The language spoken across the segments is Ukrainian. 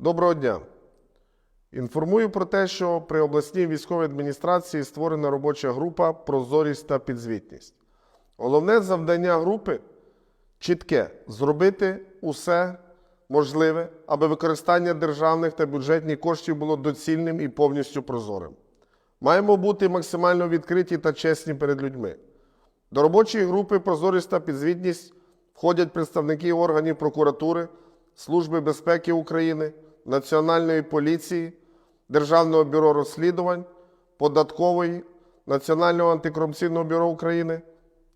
Доброго дня. Інформую про те, що при обласній військовій адміністрації створена робоча група Прозорість та підзвітність. Головне завдання групи чітке зробити усе можливе, аби використання державних та бюджетних коштів було доцільним і повністю прозорим. Маємо бути максимально відкриті та чесні перед людьми. До робочої групи Прозорість та підзвітність входять представники органів прокуратури, Служби безпеки України, Національної поліції, Державного бюро розслідувань, Податкової, Національного антикорупційного бюро України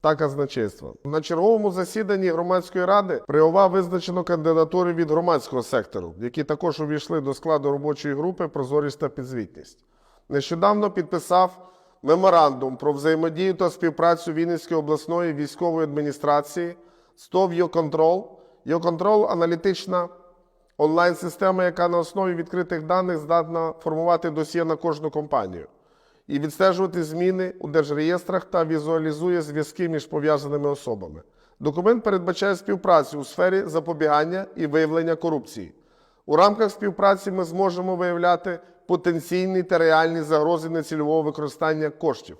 та казначейства. На черговому засіданні громадської ради при ОВА визначено кандидатури від громадського сектору, які також увійшли до складу робочої групи Прозорість та підзвітність. Нещодавно підписав меморандум про взаємодію та співпрацю Вінницької обласної військової адміністрації СТОВ «Йоконтрол». «Йоконтрол» – аналітична онлайн-система, яка на основі відкритих даних здатна формувати досьє на кожну компанію і відстежувати зміни у держреєстрах та візуалізує зв'язки між пов'язаними особами. Документ передбачає співпрацю у сфері запобігання і виявлення корупції. У рамках співпраці ми зможемо виявляти потенційні та реальні загрози нецільового використання коштів.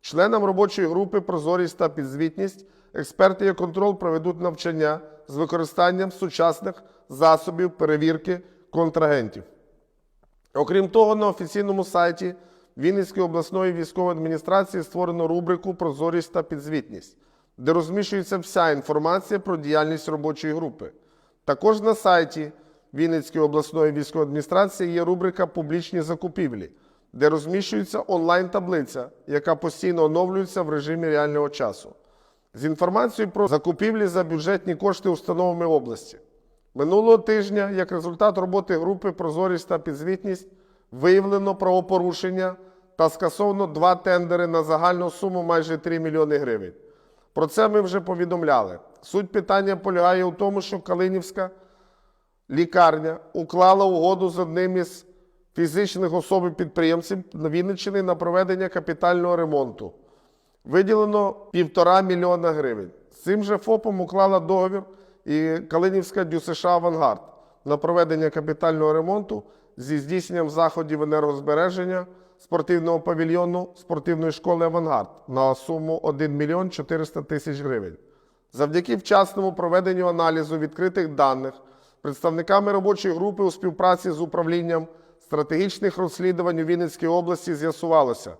Членам робочої групи Прозорість та підзвітність експерти і контроль проведуть навчання з використанням сучасних засобів перевірки контрагентів. Окрім того, на офіційному сайті Вінницької обласної військової адміністрації створено рубрику Прозорість та підзвітність, де розміщується вся інформація про діяльність робочої групи. Також на сайті Вінницької обласної військової адміністрації є рубрика Публічні закупівлі, де розміщується онлайн-таблиця, яка постійно оновлюється в режимі реального часу. З інформацією про закупівлі за бюджетні кошти установами області. Минулого тижня, як результат роботи групи Прозорість та підзвітність, виявлено правопорушення та скасовано два тендери на загальну суму майже 3 мільйони гривень. Про це ми вже повідомляли. Суть питання полягає у тому, що Калинівська лікарня уклала угоду з одним із фізичних особ-підприємців на Вінниччині на проведення капітального ремонту. Виділено півтора мільйона гривень. З цим же ФОПом уклала договір і Калинівська ДЮСШ «Авангард» на проведення капітального ремонту зі здійсненням заходів енергозбереження спортивного павільйону спортивної школи «Авангард» на суму 1 мільйон 400 тисяч гривень. Завдяки вчасному проведенню аналізу відкритих даних представниками робочої групи у співпраці з управлінням стратегічних розслідувань у Вінницькій області з'ясувалося,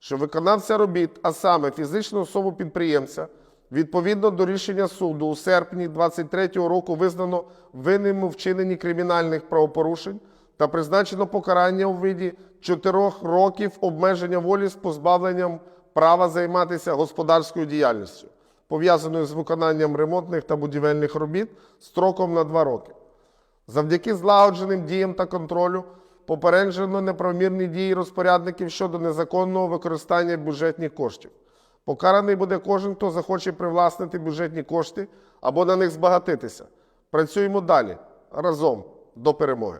що виконавця робіт, а саме фізичну особу підприємця, відповідно до рішення суду у серпні 2023 року визнано винним у вчиненні кримінальних правопорушень та призначено покарання у виді 4 років обмеження волі з позбавленням права займатися господарською діяльністю, пов'язаною з виконанням ремонтних та будівельних робіт строком на 2 роки. Завдяки злагодженим діям та контролю попереджено неправомірні дії розпорядників щодо незаконного використання бюджетних коштів. Покараний буде кожен, хто захоче привласнити бюджетні кошти або на них збагатитися. Працюємо далі разом до перемоги.